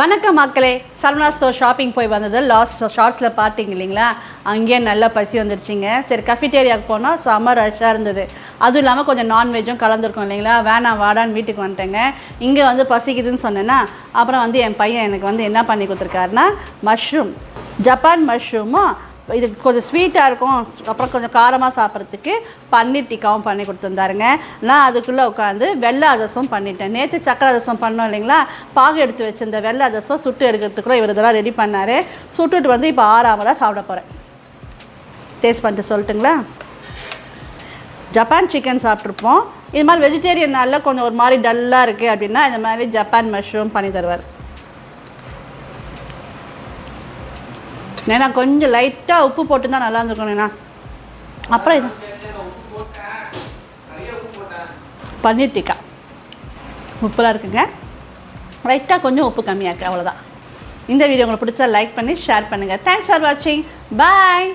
வணக்கம் மக்களே. Saravana store shopping போய் வந்தது. லாஸ்ட் ஷார்ட்ஸில் பார்த்தீங்க இல்லைங்களா? அங்கேயே நல்லா பசி வந்துருச்சுங்க. சரி கஃபிட்டேரியாவுக்கு போனால் செம்ம ரஷ்ஷாக இருந்தது. அதுவும் இல்லாமல் கொஞ்சம் நான்வெஜ்ஜும் கலந்துருக்கும் இல்லைங்களா? வேணாம் வாடான்னு வீட்டுக்கு வந்துட்டேங்க. இங்கே வந்து பசிக்குதுன்னு சொன்னேன்னா அப்புறம் வந்து என் பையன் எனக்கு வந்து என்ன பண்ணி கொடுத்துருக்காருன்னா மஷ்ரூம் ஜப்பான் மஷ்ரூமும் இது கொஞ்சம் ஸ்வீட்டாக இருக்கும். அப்புறம் கொஞ்சம் காரமாக சாப்பிட்றதுக்கு பன்னீர் டிக்காவும் பண்ணி கொடுத்துருந்தாருங்க. நான் அதுக்குள்ளே உட்காந்து வெள்ளை அதசம் பண்ணிட்டேன். நேற்று சக்கரை அதசம் பண்ணோம் இல்லைங்களா? பாகு எடுத்து வச்சிருந்த வெள்ளை அதசம் சுட்டு எடுக்கிறதுக்குள்ளே இவர் இதெல்லாம் ரெடி பண்ணார். சுட்டுட்டு வந்து இப்போ ஆறாமலாம் சாப்பிட போகிறேன் டேஸ்ட் பண்ணிட்டு சொல்லட்டுங்களா? ஜப்பான் சிக்கன் சாப்பிட்ருப்போம் இது மாதிரி வெஜிடேரியன் நாளில் கொஞ்சம் ஒரு மாதிரி டல்லாக இருக்குது அப்படின்னா இந்த மாதிரி ஜப்பான் மஷ்ரூம் பண்ணி தருவார். ஏன்னா கொஞ்சம் லைட்டாக உப்பு போட்டுருந்தா நல்லா இருந்திருக்கும் அப்புறம் இது. பன்னீர் டிக்கா உப்புலாம் இருக்குங்க. லைட்டாக கொஞ்சம் உப்பு கம்மியாக இருக்குது அவ்வளோதான் இந்த வீடியோ உங்களுக்கு பிடிச்சா லைக் பண்ணி ஷேர் பண்ணுங்கள் தேங்க்ஸ் ஃபார் வாட்சிங் பாய்